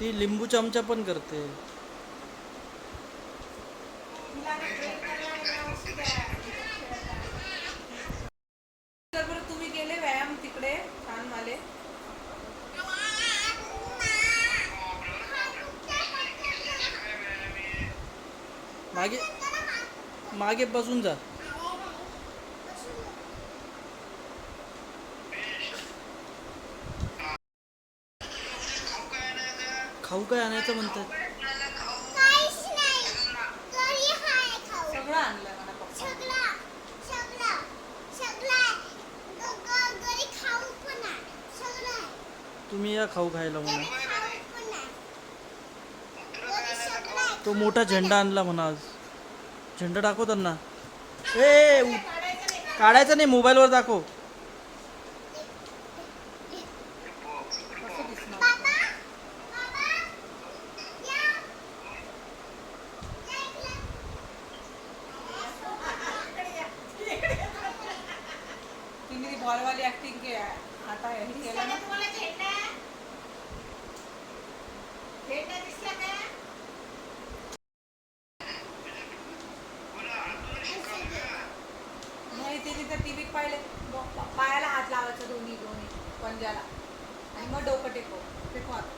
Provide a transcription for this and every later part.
ती लिंबू चमचा पण करते. तुम्ही गेले व्यायाम तिकडे छान माले. मागे मागे बसून जा. खाऊ काय आणायचं म्हणतात? सगळं आणलं. तुम्ही या खाऊ खायला म्हणा. तो मोठा झेंडा आणला म्हणा आज. झेंडा दाखव त्यांना. ए काढायचा नाही मोबाईलवर दाखव. तिने ती बॉलवाली ऍक्टिंग के आता हे केलं ना. तुम्हाला झेंडा झेंडा दिसला का? नाही ते तिथे टीव्हीत पाहिले. पायाला हात लावायचं दोन्ही दोन्ही पंजाला. आणि मग डोकं टेको टेको हात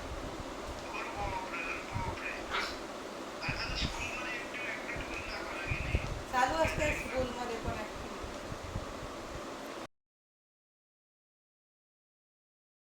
चालू असते